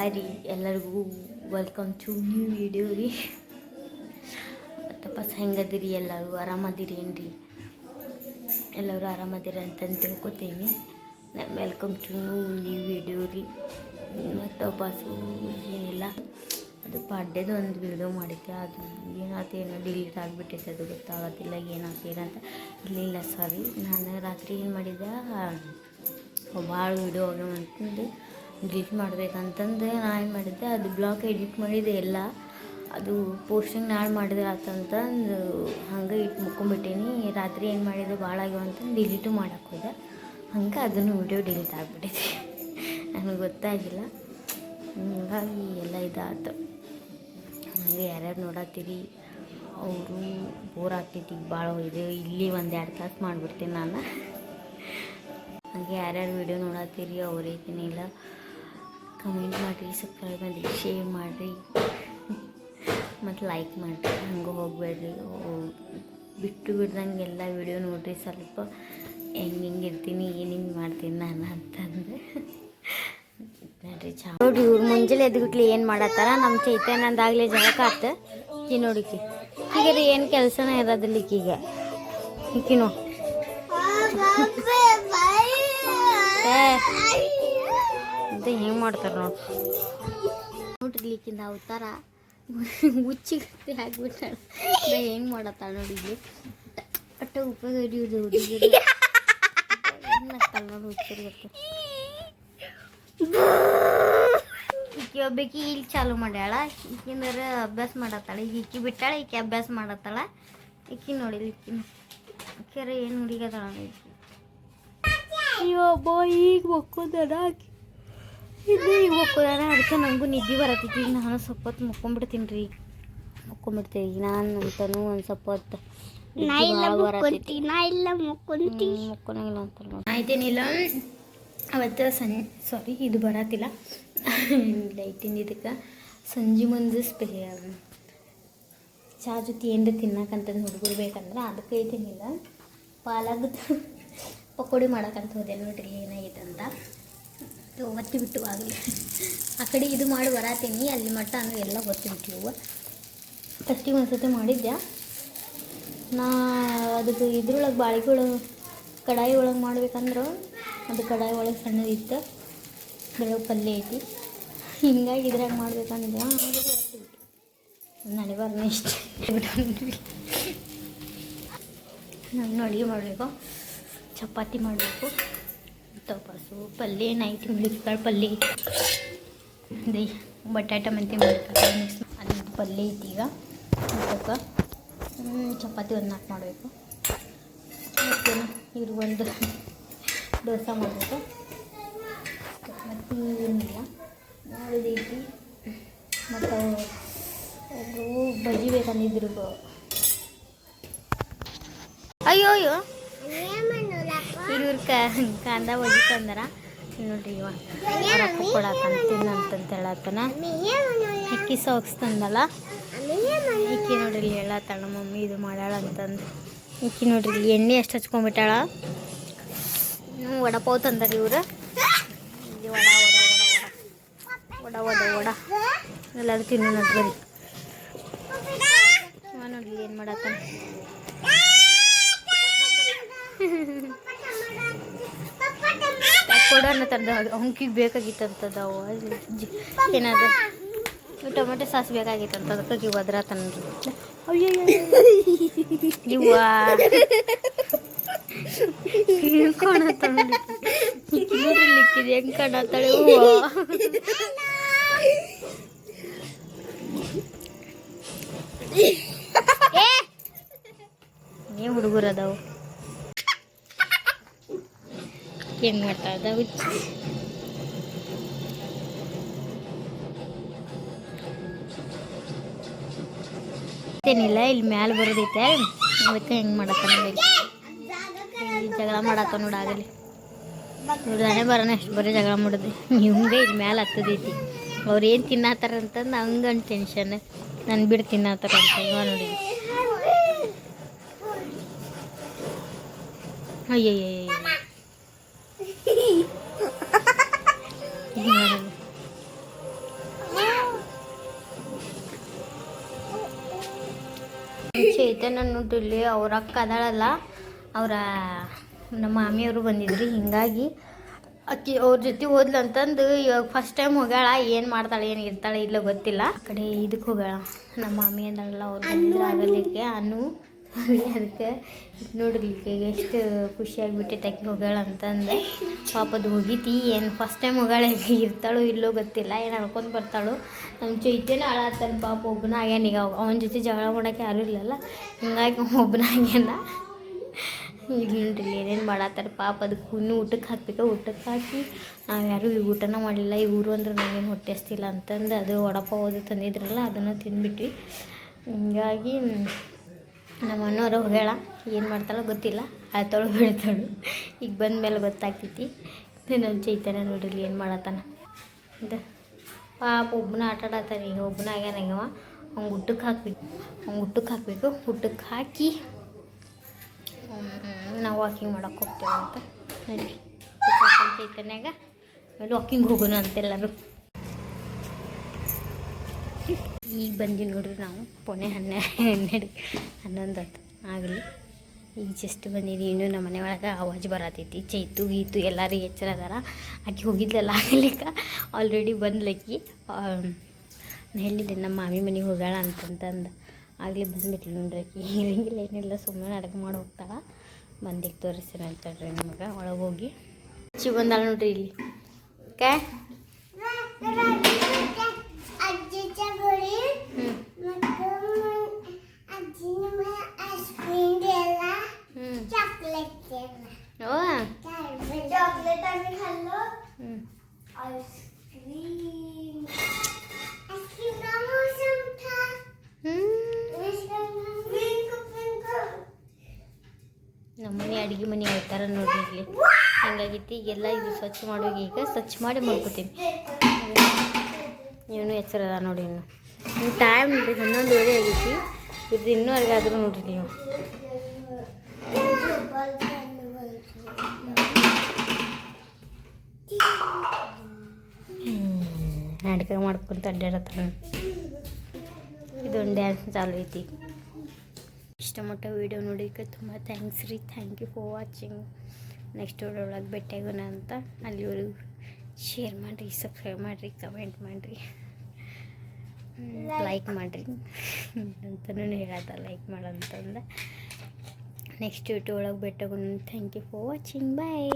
Hi ರೀ, ಎಲ್ಲರಿಗೂ welcome to new video ರೀ. ತಪಸ್ ಹೆಂಗದಿರಿ, ಎಲ್ಲರೂ ಆರಾಮದಿರಿ ಏನ್ರಿ? ಎಲ್ಲರೂ ಆರಾಮದಿರಿ ಅಂತಂದು ತಿಳ್ಕೊತೀನಿ. ವೆಲ್ಕಮ್ ಟು ನ್ಯೂ ವಿಡಿಯೋ ರೀ. ಮತ್ತು ಏನಿಲ್ಲ, ಅದು ಪಾಡ್ಯದ ಒಂದು ವಿಡಿಯೋ ಮಾಡಿದ್ದೆ. ಅದು ಏನಾಯ್ತು ಏನೋ ಡಿಲೀಟ್ ಆಗಿಬಿಟ್ಟಿದೆ ಅದು ಗೊತ್ತಾಗೋದಿಲ್ಲ ಏನಾಯ್ತು ಏನಂತ ಇರಲಿಲ್ಲ ಸಾರಿ ನಾನು ರಾತ್ರಿ ಏನು ಮಾಡಿದ್ದೆ ಭಾಳ ವಿಡಿಯೋ ಆಗ್ಯಾವ ಡಿಲೀಟ್ ಮಾಡ್ಬೇಕಂತಂದು ನಾನು ಏನು ಮಾಡಿದ್ದೆ, ಅದು ಬ್ಲಾಕ್ ಎಡಿಟ್ ಮಾಡಿದೆ ಎಲ್ಲ. ಅದು ಪೋಸ್ಟಿಂಗ್ ನಾಳೆ ಮಾಡಿದ್ರೆ ಆತಂತಂದು ಹಂಗೆ ಇಟ್ಟು ಮುಕ್ಕೊಂಬಿಟ್ಟೀನಿ ರಾತ್ರಿ ಏನು ಮಾಡಿದೆ ಭಾಳ ಆಗ್ಯಾವ ಅಂತಂದು ಡಿಲೀಟು ಮಾಡಕ್ಕೆ ಹೋದೆ. ಹಂಗೆ ಅದನ್ನು ವಿಡಿಯೋ ಡಿಲೀಟ್ ಆಗಿಬಿಟ್ಟಿದೆ. ನನಗೆ ಗೊತ್ತಾಗಿಲ್ಲ. ಹಂಗಾಗಿ ಎಲ್ಲ ಇದಾಯ್ತು ಹಂಗೆ ಯಾರ್ಯಾರು ನೋಡತ್ತೀರಿ. ಅವರು ಬೋರ್ ಆಗ್ತೈತಿ ಈಗ ಭಾಳ ಇದೆ, ಇಲ್ಲಿ ಒಂದು ಎರಡು ತಾಸು ಮಾಡಿಬಿಡ್ತೀನಿ ನಾನು. ಹಂಗೆ ಯಾರ್ಯಾರು ವಿಡಿಯೋ ನೋಡತ್ತೀರಿ ಅವ್ರೇನೇನಿಲ್ಲ ಕಮೆಂಟ್ ಮಾಡಿರಿ ಸಬ್ಸ್ಕ್ರೈಬ್ ಮಾಡಿರಿ ಶೇರ್ ಮಾಡಿರಿ. ಮತ್ತು ಲೈಕ್ ಮಾಡಿರಿ ಹಂಗೆ ಹೋಗಬೇಡ್ರಿ. ಬಿಟ್ಟು ಬಿಡ್ದಂಗೆ ಎಲ್ಲ ವಿಡಿಯೋ ನೋಡಿರಿ ಸ್ವಲ್ಪ. ಹೆಂಗೆ ಹಿಂಗೆ ಇರ್ತೀನಿ ಏನು ಹಿಂಗೆ ಮಾಡ್ತೀನಿ ನಾನು ಅಂತಂದರೆ. ನೋಡ್ರಿ ಚಾ ನೋಡ್ರಿ ಇವ್ರು ಮುಂಜಾನೆ ಎದ್ಬಿಟ್ಲಿ ಏನು ಮಾಡತ್ತಾರ? ನಮ್ಮ ಚೈತನ್ಯದಾಗಲೇ ಜನಕ್ಕೆ ಆತ. ಈ ನೋಡಿಕಿ ಈಗ ರೀ ಏನು ಕೆಲಸನೇ ಇರೋದಿಲ್ಲ ಈಕಿಗೆ. ಈಕಿನೋ ಏ ಅಂತ ಹೆಂಗೆ ಮಾಡ್ತಾರೆ ನೋಡಿ. ನೋಡ್ರಿ ಇಲ್ಲಿಕಿಂದ ಅವತಾರ ಹುಚ್ಚಿಗತ್ತೆ ಹಾಕ್ಬಿಟ್ಟಾಳ ಹೆಂಗೆ ಮಾಡತ್ತ ನೋಡಿ ಇಲ್ಲಿ. ಒಟ್ಟ ಉಪಯೋಗ ಹಿಡಿಯೋದು ಹುಡುಗಿರು ನೋಡಿ ಹುಚ್ಚಿರ್ಗತ್ತೆ. ಈಕಿ ಒಬ್ಬಾಕಿ ಇಲ್ಲಿ ಚಾಲು ಮಾಡ್ಯಾಳ. ಈಕಿಂದರ ಅಭ್ಯಾಸ ಮಾಡತ್ತಾಳ. ಈಗ ಈಕಿ ಬಿಟ್ಟಾಳ ಈಕಿ ಅಭ್ಯಾಸ ಮಾಡತ್ತಾಳ. ಈಕಿ ನೋಡಿಲ್ಲ ಇಕ್ಕಿನ ಕೆರೆ ಏನು ಹುಡುಗದಾಳ ಈಕಿ. ಅಯ್ಯಬ್ಬ ಈಗ ಮಕ್ಕೋದಾನ ಇದು ಈಗ ಅದಕ್ಕೆ ನನಗೂ ನಿದ್ದೆ ಬರತ್ತೈತಿ ನಾನು ಸ್ವಲ್ಪ ಹೊತ್ತು ಮುಕ್ಕೊಂಬಿಡ್ತೀನಿ. ರೀ ಮುಕ್ಕೊಂಬಿಡ್ತೀನಿ ಈಗ ನಾನು ಅಂತನೂ ಒಂದು ಸ್ವಲ್ಪ ಹೊತ್ತು ಮುಕ್ಕೊಳಂಗಿಲ್ಲ ಅಂತ ಆಯ್ತೇನಿಲ್ಲ ಅವತ್ತು ಸಂ ಸಾರಿ ಇದು ಬರತ್ತಿಲ್ಲ. ಲೈಟಿನ ಇದಕ್ಕೆ ಸಂಜೆ ಮುಂದೆ ಸ್ಪೆ ಚಾ ಜೊತೆ ಏನು ತಿನ್ನಕಂತಂದು ಹುಡುಗರು ಬೇಕಂದ್ರೆ ಅದಕ್ಕೆ ಐತೇನಿಲ್ಲ ಪಾಲಾಗ ಪಕೋಡಿ ಮಾಡೋಕ್ಕಂತ ಹೋದೆ ನೋಡ್ರಿ ಏನಾಗೈತೆ ಅಂತ. ಒತ್ತಿ ಬಿಟ್ಟು ಆಗಲಿ. ಆ ಕಡೆ ಇದು ಮಾಡಿ ಬರತೀನಿ ಅಲ್ಲಿ ಮಟ್ಟ ಅಂದ್ರೆ ಎಲ್ಲ ಒತ್ತಿ ಬಿಟ್ಟಿವು ಒಂದು ಒಂದ್ಸತಿ ಮಾಡಿದ್ದೆ ನಾ ಅದಕ್ಕೆ ಇದ್ರೊಳಗೆ ಬಾಳಿಗೆ ಕಡಾಯಿ ಒಳಗೆ ಮಾಡ್ಬೇಕಂದ್ರೆ ಅದು ಕಡಾಯಿ ಒಳಗೆ ಸಣ್ಣದಿತ್ತು ಬೆಳೆ ಪಲ್ಯ ಐತಿ. ಹಿಂಗಾಗಿ ಇದ್ರಾಗ ಮಾಡ್ಬೇಕಂದ್ರೆ ನಡಿಬಾರ್ದು ಇಷ್ಟ. ನಾನು ಅಡುಗೆ ಮಾಡಬೇಕು. ಚಪಾತಿ ಮಾಡಬೇಕು. ತಪಾಸು ಪಲ್ಯ ನೈಟ್ ಮಿಳಿಕಾಳು ಪಲ್ಯ ಅದೇ, ಬಟಾಟ ಮೆಂತೆ ಮಿಕ್ಸ್ ಪಲ್ಯ ಐತಿ ಈಗ. ಅದಕ್ಕೆ ಚಪಾತಿ ಒಂದು ನಾಲ್ಕು ಮಾಡಬೇಕು. ಮತ್ತು ಇದು ಒಂದು ದೋಸೆ ಮಾಡಬೇಕು. ಮತ್ತು ಏನಿಲ್ಲ. ಮತ್ತು ಒಬ್ಬರು ಬಜ್ಜಿ ಬೇಕಂದಿದ್ರು ಅಯ್ಯೋ ಅಯ್ಯೋ ಇವ್ರ ಕಾಂದ ಹೋಗಿ ತಂದಾರ ನೋಡ್ರಿ ಇವ. ರೊಕ್ಕ ಕೊಡಾಕಂತ ತಿನ್ನಂತಂತ ಹೇಳತ್ತಾನ ತಂದಲ್ಲ ಇಕ್ಕಿ ನೋಡ್ರಿ ಇಲ್ಲಿ ಹೇಳತ್ತಾಳ ಮಮ್ಮಿ ಇದು ಮಾಡ್ಯಾಳ ಅಂತಂದು. ಇಕ್ಕಿ ನೋಡ್ರಿ ಇಲ್ಲಿ ಎಣ್ಣೆ ಎಷ್ಟು ಹಚ್ಕೊಂಡ್ಬಿಟ್ಟಾಳ. ವಡಪಾವ್ ತಂದಾರ ಇವ್ರು. ಇಲ್ಲಿ ವಡ ವಡ ವಡ ವಡ. ವಡ ವಡ ಎಲ್ಲರೂ ತಿನ್ನೋಣ ಬರೀ ನೋಡ್ರಿ ಏನು ಮಾಡತ್ತಾನ ಕೊಡೋಣ ತಂದ ಅಂಕಿಗೆ ಬೇಕಾಗಿತ್ತಂತದ ಏನಾದ ಟೊಮೆಟೊ ಸಾಸ್ ಬೇಕಾಗಿತ್ತಂತ ಅದಕ್ಕೆ ಇವು ಅದ್ರ ತನ್ರಿ ಅಯ್ಯೋ ಇವ್ವ ಹೆಂಗ್ ಕಾಣತ್ತಾಳ ನೋಡ್ರಿ ಲಿಕ್ಕಿದೆ ಹೆಂಗ್ ಕಾಣತ್ತಾಳೆ ಹೂವ ಏ ಹುಡುಗರು ಏನು ಮಾಡ್ತಾ ಇದ್ದ ಹುಚ್ಚಿ ಏನಿಲ್ಲ, ಇಲ್ಲಿ ಮ್ಯಾಲೆ ಬರೋದೈತೆ. ಅದಕ್ಕೆ ಹೆಂಗೆ ಮಾಡತ್ತ ನೋಡಿ ಜಗಳ ಮಾಡತ್ತ ನೋಡ ಆಗಲಿ. ನೋಡ್ದಾನೆ ಬರೋಣ ಅಷ್ಟು ಬರೀ ಜಗಳ ಮಾಡೋದು. ನಿಮ್ಗೆ ಇಲ್ಲಿ ಮ್ಯಾಲೆ ಹತ್ತದೈತಿ. ಅವ್ರು ಏನು ತಿನ್ನತ್ತಾರ ಅಂತಂದು ಹಂಗಂದು ಟೆನ್ಷನ್ ನಾನು ಬಿಡು ತಿನ್ನತ್ತಾರ ಅಂತ ನೋಡಿ. ಅಯ್ಯಯ್ಯ ಚೈತನ್ಯನು ಇಲ್ಲಿ ಅವ್ರ ಅಕ್ಕ ಅದಾಳಲ್ಲ, ಅವರ ನಮ್ಮ ಮಾಮಿಯವರು ಬಂದಿದ್ರು. ಹಿಂಗಾಗಿ ಅಕ್ಕಿ ಅವ್ರ ಜೊತೆ ಹೋದ್ಲಂತಂದು ಇವಾಗ ಫಸ್ಟ್ ಟೈಮ್ ಹೋಗ್ಯಾಳ, ಏನು ಮಾಡ್ತಾಳೆ, ಏನು ಇರ್ತಾಳೆ ಇಲ್ಲ ಗೊತ್ತಿಲ್ಲ. ಕಡೆ ಇದಕ್ಕೆ ಹೋಗ್ಯಾಳ. ನಮ್ಮ ಮಾಮಿ ಅಂದಳಲ್ಲ, ಅವ್ರು ಆಗಲಿಕ್ಕೆ ಅನು ಅದಕ್ಕೆ ಈಗ ಎಷ್ಟು ಖುಷಿಯಾಗಿಬಿಟ್ಟೈತೆ ಅಕ್ಕಿ ಹೋಗ್ಯಾಳ ಅಂತಂದೆ. ಪಾಪದ ಹೋಗಿತಿ ಏನು ಫಸ್ಟ್ ಟೈಮ್ ಹೋಗಾಳೆ ಇರ್ತಾಳೋ ಇಲ್ಲೋ ಗೊತ್ತಿಲ್ಲ, ಏನು ಅಳ್ಕೊಂಡು ಬರ್ತಾಳು. ನಮ್ಮ ಚೈತನ್ಯ ಹಾಳಾಗ್ತಾನೆ ಪಾಪ ಒಬ್ಬನ ಆಗ್ಯಾನ, ಈಗ ಅವನ ಜೊತೆ ಜಗಳ ಮಾಡೋಕೆ ಯಾರೂ ಇಲ್ಲಲ್ಲ. ಹಿಂಗಾಗಿ ಒಬ್ಬನ ಆಗ್ಯಾನ. ಈಗ ನೋಡ್ರಿ ಏನೇನು ಮಾಡತ್ತಾರೆ ಪಾಪ ಅದಕ್ಕೆ ಇನ್ನೂ ಊಟಕ್ಕೆ ಹಾಕ್ಬೇಕು ಊಟಕ್ಕೆ ಹಾಕಿ ನಾವು ಯಾರೂ ಈಗ ಊಟನ ಮಾಡಿಲ್ಲ ಊರು ಅಂದ್ರೆ ನನಗೇನು ಹೊಟ್ಟೆ ಹಸ್ತಿಲ್ಲ ಅಂತಂದು ಅದು ವಡಪ ಓದು ತಂದಿದ್ರಲ್ಲ, ಅದನ್ನು ತಿಂದ್ಬಿಟ್ವಿ. ಹಿಂಗಾಗಿ ನಮ್ಮ ಅಣ್ಣವ್ರು ಹೋಗ್ಯಾಳ ಏನು ಮಾಡ್ತಾಳೋ ಗೊತ್ತಿಲ್ಲ. ಆಳ್ತಾಳು ಬೆಳಿತಾಳು ಈಗ ಬಂದ ಮೇಲೆ ಗೊತ್ತಾಗ್ತೈತಿ. ನಮ್ಮ ಚೈತನ್ಯ ನೋಡ್ರಿ ಏನು ಮಾಡತ್ತಾನ. ಇದು ಪಾಪ ಒಬ್ಬನ ಆಟ ಆಡತ್ತಾನೆ. ಈಗ ಒಬ್ಬನ ಆಗ್ಯಾನಂಗವ ಅವ್ನು ಊಟಕ್ಕೆ ಹಾಕ್ಬೇಕು. ಅವ್ನು ಊಟಕ್ಕೆ ಹಾಕಬೇಕು. ಊಟಕ್ಕೆ ಹಾಕಿ ನಾವು ವಾಕಿಂಗ್ ಮಾಡಕ್ಕೆ ಹೋಗ್ತೇವೆ ಅಂತ ಚೈತನ್ಯಾಗ, ಆಮೇಲೆ ವಾಕಿಂಗ್ ಹೋಗೋಣ ಅಂತೆಲ್ಲರೂ ಈಗ ಬಂದಿವಿ ನೋಡ್ರಿ ನಾವು. ಪೊಣೆ ಹನ್ನೆ, ಹನ್ನೆರಡು, ಹನ್ನೊಂದು ಹೊತ್ತು ಆಗಲಿ. ಈಗ ಜಸ್ಟ್ ಬಂದಿದ್ದೀವಿ ಇನ್ನೂ ನಮ್ಮ ಮನೆ ಒಳಗೆ ಆವಾಜ್ ಬರತೈತಿ. ಚೈತು, ಗೀತು ಎಲ್ಲರೂ ಎಚ್ಚರ ಅದಾರ. ಆಕೆ ಹೋಗಿದ್ಲಲ್ಲ ಆಗಲಿಕ್ಕೆ. ಆಲ್ರೆಡಿ ಬಂದ್ಲಕ್ಕಿ. ಹೇಳಿದ್ದೆ, ನಮ್ಮ ಮಾಮಿ ಮನೆಗೆ ಹೋಗೋಣ ಅಂತಂತಂದು. ಆಗಲಿ ಬಂದ್ಬಿಟ್ಲು ನೋಡ್ರಿ ಆಕಿ. ಇರಂಗಿಲ್ಲ, ಏನಿಲ್ಲ ಸುಮ್ಮನೆ ಅಡುಗೆ ಮಾಡಿ ಹೋಗ್ತಾಳ. ಬಂದಿಗೆ ತೋರಿಸ್ತೀನಿ ಅಂತೇಳ್ರಿ ನಿಮಗೆ. ಒಳಗೆ ಹೋಗಿ. ಚಿ ಬಂದಾಳ ನೋಡ್ರಿ ಇಲ್ಲಿ. ಓಕೆ चॉकलेट आम्ही खाल्लो ಹ್ಞೂ आईस्क्रीम आईस्क्रीम का मौसम था ಹ್ಞೂ पिंक पिंक ನಮ್ಮ ಮನೆ ಅಡುಗೆ ಮನೆ ಯಾವ ಥರ ನೋಡ್ರಿ ಇಲ್ಲಿ ಹಿಂಗಾಗೈತಿ ಈಗೆಲ್ಲ ಇದು ಸ್ವಚ್ಛ ಮಾಡುವಾಗ ಈಗ ಸ್ವಚ್ಛ ಮಾಡಿ ಮಾಡ್ಕೋತೀನಿ ಇವನು ಎಚ್ಚರ ಅದ ನೋಡಿ ಇನ್ನು ಇನ್ನು ಟೈಮ್ ನೋಡ್ರಿ ಹನ್ನೊಂದುವರೆ ಆಗೈತಿ ಇದು ಇನ್ನೂವರೆಗೆ ಆದರೂ ನೋಡ್ರಿ ನೀವು ನಾಟಕ ಮಾಡ್ಕೊಂತ ಅಡ್ಡಾಡತ್ತಾನ ಇದೊಂದು ಡ್ಯಾನ್ಸ್ ಚಾಲು ಐತಿ. ಇಷ್ಟ ಮಟ್ಟ ವೀಡಿಯೋ ನೋಡೋಕ್ಕೆ ತುಂಬ ಥ್ಯಾಂಕ್ಸ್ ರೀ. Thank you for watching next video ಒಳಗೆ ಭೇಟಿಯಾಗೋಣ ಅಂತ ಅಲ್ಲಿವರೆಗೂ ಶೇರ್ ಮಾಡಿರಿ ಸಬ್ಸ್ಕ್ರೈಬ್ ಮಾಡಿರಿ ಕಮೆಂಟ್ ಮಾಡಿರಿ. ಲೈಕ್ ಮಾಡಿರಿ. ಅಂತಲೂ ಹೇಳತ್ತ ಲೈಕ್ ಮಾಡಂತಂದ. ನೆಕ್ಸ್ಟ್ ವಿಡಿಯೋ ಒಳಗೆ ಭೇಟಿಯಾಗೋಣ. Thank you for watching bye